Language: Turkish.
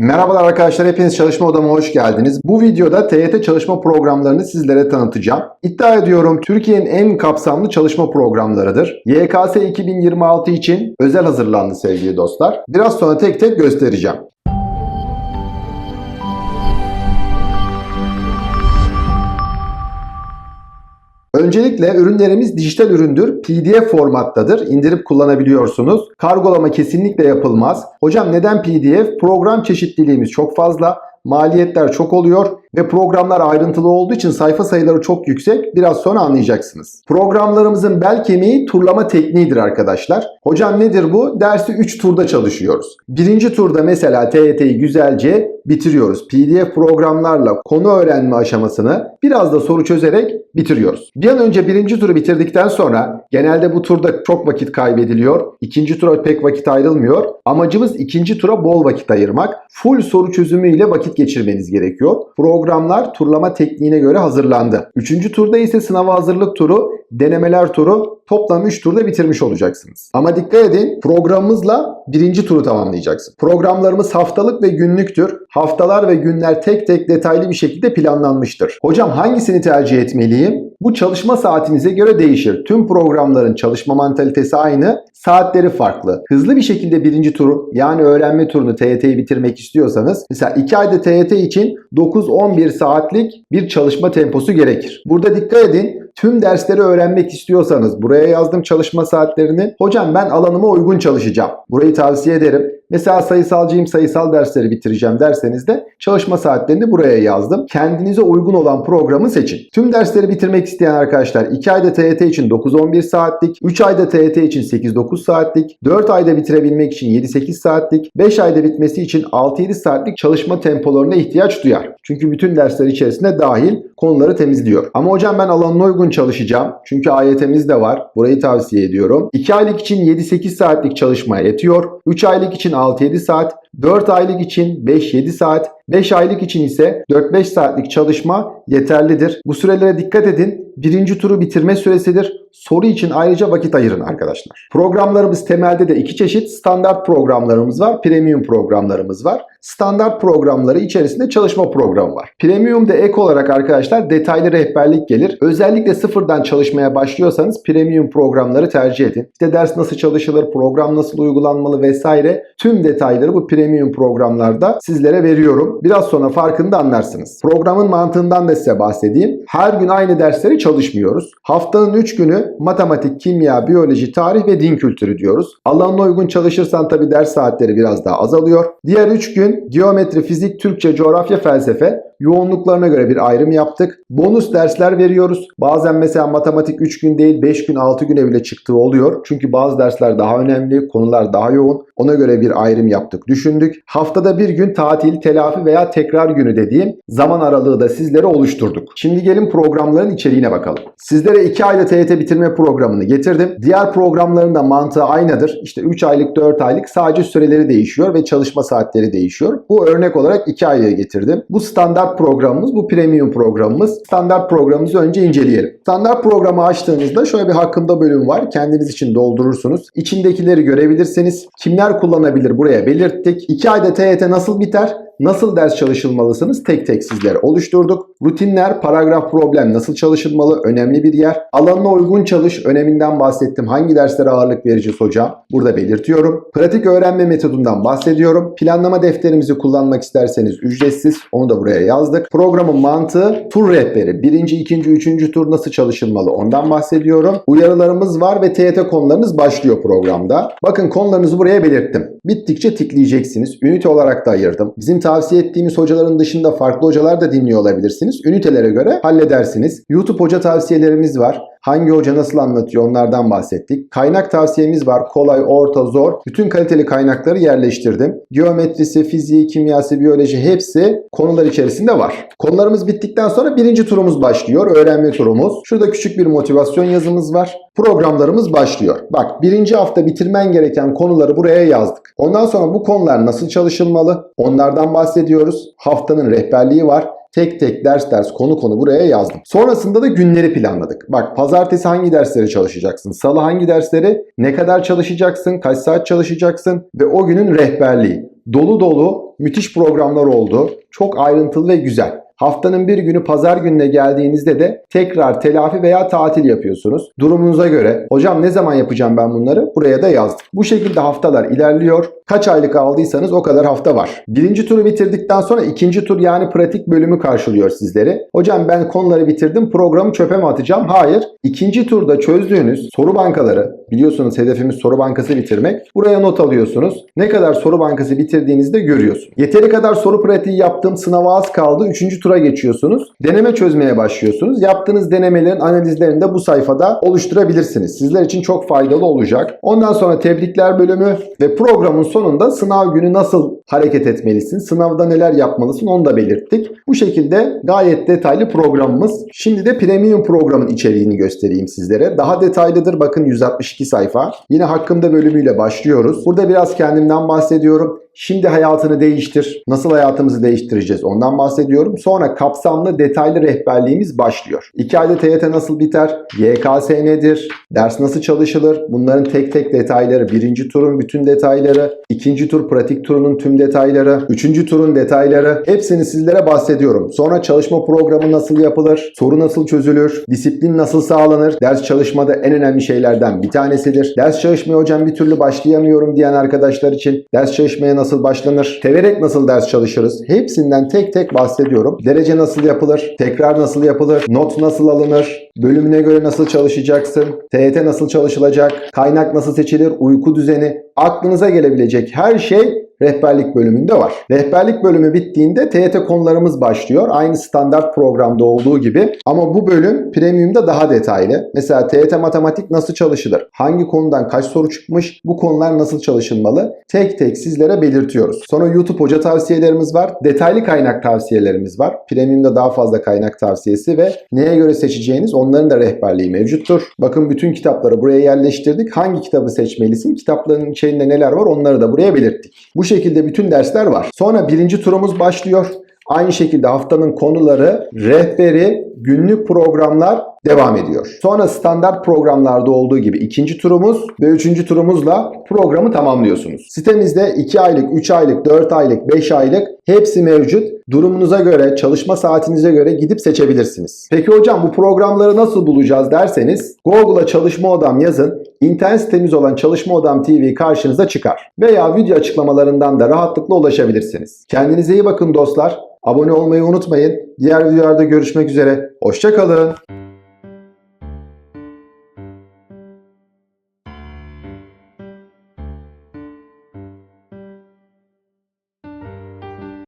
Merhabalar arkadaşlar, hepiniz çalışma odama hoş geldiniz. Bu videoda TYT çalışma programlarını sizlere tanıtacağım. İddia ediyorum Türkiye'nin en kapsamlı çalışma programlarıdır. YKS 2026 için özel hazırlandı sevgili dostlar. Biraz sonra tek tek göstereceğim. Öncelikle ürünlerimiz dijital üründür. PDF formattadır. İndirip kullanabiliyorsunuz. Kargolama kesinlikle yapılmaz. Hocam neden PDF? Program çeşitliliğimiz çok fazla. Maliyetler çok oluyor ve programlar ayrıntılı olduğu için sayfa sayıları çok yüksek. Biraz sonra anlayacaksınız. Programlarımızın bel kemiği turlama tekniğidir arkadaşlar. Hocam nedir bu? Dersi 3 turda çalışıyoruz. Birinci turda mesela TYT'yi güzelce bitiriyoruz. PDF programlarla konu öğrenme aşamasını biraz da soru çözerek bitiriyoruz. Bir an önce birinci turu bitirdikten sonra genelde bu turda çok vakit kaybediliyor. İkinci tura pek vakit ayrılmıyor. Amacımız ikinci tura bol vakit ayırmak. Full soru çözümüyle vakit geçirmeniz gerekiyor. Programlar turlama tekniğine göre hazırlandı. Üçüncü turda ise sınava hazırlık turu, denemeler turu toplam 3 turda bitirmiş olacaksınız. Ama dikkat edin programımızla birinci turu tamamlayacaksın. Programlarımız haftalık ve günlüktür. Haftalar ve günler tek tek detaylı bir şekilde planlanmıştır. Hocam hangisini tercih etmeliyim? Bu çalışma saatinize göre değişir. Tüm programların çalışma mantalitesi aynı, saatleri farklı. Hızlı bir şekilde birinci turu yani öğrenme turunu TYT'yi bitirmek istiyorsanız mesela 2 ayda TYT için 9-11 saatlik bir çalışma temposu gerekir. Burada dikkat edin tüm dersleri öğrenmek istiyorsanız buraya yazdım çalışma saatlerini. Hocam ben alanıma uygun çalışacağım. Burayı tavsiye ederim. Mesela sayısalcıyım sayısal dersleri bitireceğim derseniz de çalışma saatlerini buraya yazdım. Kendinize uygun olan programı seçin. Tüm dersleri bitirmek isteyen arkadaşlar 2 ayda TYT için 9-11 saatlik, 3 ayda TYT için 8-9 saatlik, 4 ayda bitirebilmek için 7-8 saatlik, 5 ayda bitmesi için 6-7 saatlik çalışma tempolarına ihtiyaç duyar. Çünkü bütün dersler içerisinde dahil konuları temizliyor. Ama hocam ben alanına uygun çalışacağım. Çünkü AYT'miz de var. Burayı tavsiye ediyorum. 2 aylık için 7-8 saatlik çalışmaya yetiyor. 3 aylık için 6-7 saat, 4 aylık için 5-7 saat, 5 aylık için ise 4-5 saatlik çalışma yeterlidir. Bu sürelere dikkat edin. Birinci turu bitirme süresidir. Soru için ayrıca vakit ayırın arkadaşlar. Programlarımız temelde de iki çeşit standart programlarımız var, premium programlarımız var. Standart programları içerisinde çalışma programı var. Premium'da ek olarak arkadaşlar detaylı rehberlik gelir. Özellikle sıfırdan çalışmaya başlıyorsanız premium programları tercih edin. İşte ders nasıl çalışılır, program nasıl uygulanmalı vesaire tüm detayları bu premium programlarda sizlere veriyorum. Biraz sonra farkını da anlarsınız. Programın mantığından da size bahsedeyim. Her gün aynı dersleri çalışmıyoruz. Haftanın 3 günü matematik, kimya, biyoloji, tarih ve din kültürü diyoruz. Alanına uygun çalışırsan tabi ders saatleri biraz daha azalıyor. Diğer 3 gün geometri, fizik, Türkçe, coğrafya, felsefe yoğunluklarına göre bir ayrım yaptık. Bonus dersler veriyoruz. Bazen mesela matematik 3 gün değil 5 gün 6 güne bile çıktığı oluyor. Çünkü bazı dersler daha önemli, konular daha yoğun. Ona göre bir ayrım yaptık, düşündük. Haftada bir gün tatil, telafi veya tekrar günü dediğim zaman aralığı da sizlere oluşturduk. Şimdi gelin programların içeriğine bakalım. Sizlere 2 ayda TYT bitirme programını getirdim. Diğer programların da mantığı aynıdır. İşte 3 aylık, 4 aylık sadece süreleri değişiyor ve çalışma saatleri değişiyor. Bu örnek olarak 2 aylığı getirdim. Bu standart programımız, bu premium programımız. Standart programımızı önce inceleyelim. Standart programı açtığınızda şöyle bir hakkında bölüm var. Kendiniz için doldurursunuz. İçindekileri görebilirsiniz. Kimler kullanabilir buraya belirttik. 2 ayda TYT nasıl biter? Nasıl ders çalışılmalısınız tek tek sizlere oluşturduk. Rutinler, paragraf problem nasıl çalışılmalı önemli bir yer. Alanına uygun çalış öneminden bahsettim. Hangi derslere ağırlık vereceğiz hocam? Burada belirtiyorum. Pratik öğrenme metodundan bahsediyorum. Planlama defterimizi kullanmak isterseniz ücretsiz. Onu da buraya yazdık. Programın mantığı tur rehberi. Birinci, ikinci, üçüncü tur nasıl çalışılmalı ondan bahsediyorum. Uyarılarımız var ve TYT konularınız başlıyor programda. Bakın konularınızı buraya belirttim. Bittikçe tıklayacaksınız. Ünite olarak da ayırdım. Bizim tavsiye ettiğimiz hocaların dışında farklı hocalar da dinliyor olabilirsiniz. Ünitelere göre halledersiniz. YouTube hoca tavsiyelerimiz var. Hangi hoca nasıl anlatıyor onlardan bahsettik. Kaynak tavsiyemiz var. Kolay, orta, zor. Bütün kaliteli kaynakları yerleştirdim. Geometrisi, fiziği, kimyası, biyoloji hepsi konular içerisinde var. Konularımız bittikten sonra birinci turumuz başlıyor. Öğrenme turumuz. Şurada küçük bir motivasyon yazımız var. Programlarımız başlıyor. Bak birinci hafta bitirmen gereken konuları buraya yazdık. Ondan sonra bu konular nasıl çalışılmalı? Onlardan bahsediyoruz. Haftanın rehberliği var. Tek tek ders ders konu konu buraya yazdım. Sonrasında da günleri planladık. Bak pazartesi hangi dersleri çalışacaksın? Salı hangi dersleri? Ne kadar çalışacaksın? Kaç saat çalışacaksın? Ve o günün rehberliği. Dolu dolu müthiş programlar oldu. Çok ayrıntılı ve güzel. Haftanın bir günü pazar gününe geldiğinizde de tekrar telafi veya tatil yapıyorsunuz. Durumunuza göre hocam ne zaman yapacağım ben bunları? Buraya da yazdım. Bu şekilde haftalar ilerliyor. Kaç aylık aldıysanız o kadar hafta var. Birinci turu bitirdikten sonra ikinci tur yani pratik bölümü karşılıyor sizleri. Hocam ben konuları bitirdim programı çöpe mi atacağım? Hayır. İkinci turda çözdüğünüz soru bankaları biliyorsunuz hedefimiz soru bankası bitirmek. Buraya not alıyorsunuz. Ne kadar soru bankası bitirdiğinizde görüyorsunuz. Yeteri kadar soru pratiği yaptım sınava az kaldı. Üçüncü tura geçiyorsunuz. Deneme çözmeye başlıyorsunuz. Yaptığınız denemelerin analizlerini de bu sayfada oluşturabilirsiniz. Sizler için çok faydalı olacak. Ondan sonra tebrikler bölümü ve programın sonunda sınav günü nasıl hareket etmelisin, sınavda neler yapmalısın onu da belirttik. Bu şekilde gayet detaylı programımız. Şimdi de premium programın içeriğini göstereyim sizlere. Daha detaylıdır. Bakın 162 sayfa. Yine hakkımda bölümüyle başlıyoruz. Burada biraz kendimden bahsediyorum. Şimdi hayatını değiştir. Nasıl hayatımızı değiştireceğiz ondan bahsediyorum. Sonra kapsamlı detaylı rehberliğimiz başlıyor. 2 ayda TYT nasıl biter? YKS nedir? Ders nasıl çalışılır? Bunların tek tek detayları. Birinci turun bütün detayları. ikinci tur pratik turunun tüm detayları. Üçüncü turun detayları. Hepsini sizlere bahsediyorum. Sonra çalışma programı nasıl yapılır? Soru nasıl çözülür? Disiplin nasıl sağlanır? Ders çalışmada en önemli şeylerden bir tanesidir. Ders çalışmaya hocam bir türlü başlayamıyorum diyen arkadaşlar için ders çalışmaya nasıl başlanır? Severek nasıl ders çalışırız? Hepsinden tek tek bahsediyorum. Derece nasıl yapılır? Tekrar nasıl yapılır? Not nasıl alınır? Bölümüne göre nasıl çalışacaksın? TYT nasıl çalışılacak? Kaynak nasıl seçilir? Uyku düzeni? Aklınıza gelebilecek her şey rehberlik bölümünde var. Rehberlik bölümü bittiğinde TYT konularımız başlıyor. Aynı standart programda olduğu gibi. Ama bu bölüm premiumda daha detaylı. Mesela TYT matematik nasıl çalışılır? Hangi konudan kaç soru çıkmış? Bu konular nasıl çalışılmalı? Tek tek sizlere belirtiyoruz. Sonra YouTube hoca tavsiyelerimiz var. Detaylı kaynak tavsiyelerimiz var. Premiumda daha fazla kaynak tavsiyesi ve neye göre seçeceğiniz onların da rehberliği mevcuttur. Bakın bütün kitapları buraya yerleştirdik. Hangi kitabı seçmelisin? Kitapların içerisinde neler var onları da buraya belirttik. Bu şekilde bütün dersler var. Sonra birinci turumuz başlıyor. Aynı şekilde haftanın konuları, rehberi, günlük programlar devam ediyor. Sonra standart programlarda olduğu gibi ikinci turumuz ve üçüncü turumuzla programı tamamlıyorsunuz. Sitemizde 2 aylık, 3 aylık, 4 aylık, 5 aylık hepsi mevcut. Durumunuza göre, çalışma saatinize göre gidip seçebilirsiniz. Peki hocam bu programları nasıl bulacağız derseniz Google'a çalışma odam yazın. İnternet sitemiz olan Çalışma Odam TV karşınıza çıkar. Veya video açıklamalarından da rahatlıkla ulaşabilirsiniz. Kendinize iyi bakın dostlar. Abone olmayı unutmayın. Diğer videolarda görüşmek üzere. Hoşçakalın.